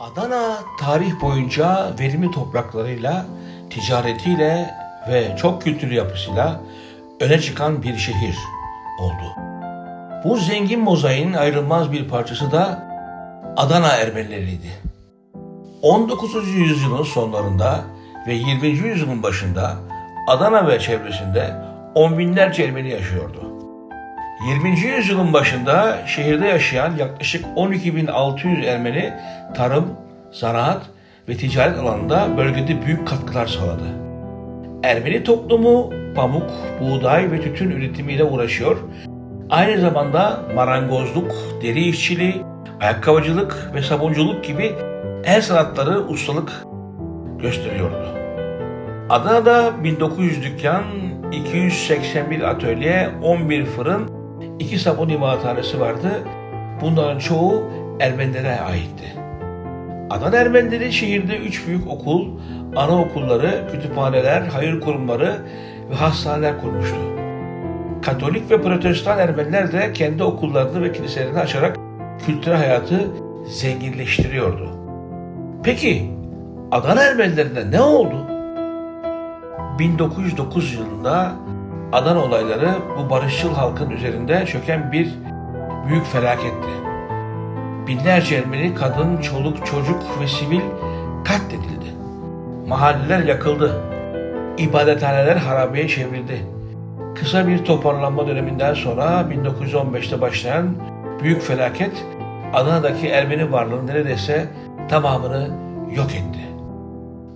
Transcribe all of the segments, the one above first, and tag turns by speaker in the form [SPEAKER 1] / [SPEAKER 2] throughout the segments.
[SPEAKER 1] Adana tarih boyunca verimli topraklarıyla, ticaretiyle ve çok kültürlü yapısıyla öne çıkan bir şehir oldu. Bu zengin mozaiğin ayrılmaz bir parçası da Adana Ermenileriydi. 19. yüzyılın sonlarında ve 20. yüzyılın başında Adana ve çevresinde on binlerce Ermeni yaşıyordu. 20. yüzyılın başında şehirde yaşayan yaklaşık 12.600 Ermeni tarım, zanaat ve ticaret alanında bölgede büyük katkılar sağladı. Ermeni toplumu pamuk, buğday ve tütün üretimiyle uğraşıyor. Aynı zamanda marangozluk, deri işçiliği, ayakkabıcılık ve sabunculuk gibi el sanatları ustalık gösteriyordu. Adana'da 1900 dükkan, 281 atölye, 11 fırın, 2 sabun imalathanesi vardı. Bunların çoğu Ermenilere aitti. Adana Ermenileri şehirde 3 büyük okul, anaokulları, kütüphaneler, hayır kurumları ve hastaneler kurmuştu. Katolik ve Protestan Ermeniler de kendi okullarını ve kiliselerini açarak kültürel hayatı zenginleştiriyordu. Peki Adana Ermenilerinde ne oldu? 1909 yılında Adana olayları bu barışçıl halkın üzerinde çöken bir büyük felaketti. Binlerce Ermeni kadın, çoluk, çocuk ve sivil katledildi. Mahalleler yakıldı. İbadethaneler harabeye çevrildi. Kısa bir toparlanma döneminden sonra 1915'te başlayan büyük felaket Adana'daki Ermeni varlığının neredeyse tamamını yok etti.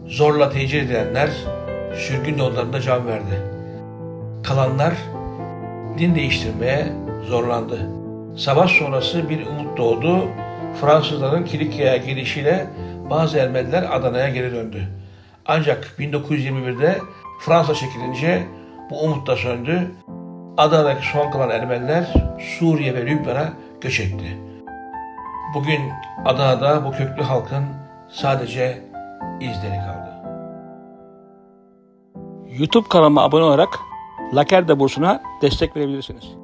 [SPEAKER 1] Zorla tecil edilenler sürgün yollarında can verdi. Kalanlar din değiştirmeye zorlandı. Savaş sonrası bir umut doğdu. Fransızların Kilikya'ya gelişiyle bazı Ermeniler Adana'ya geri döndü. Ancak 1921'de Fransa çekilince bu umut da söndü. Adana'daki son kalan Ermeniler Suriye ve Lübnan'a göç etti. Bugün Adana'da bu köklü halkın sadece izleri kaldı. YouTube kanalıma abone olarak Lakerda bursuna destek verebilirsiniz.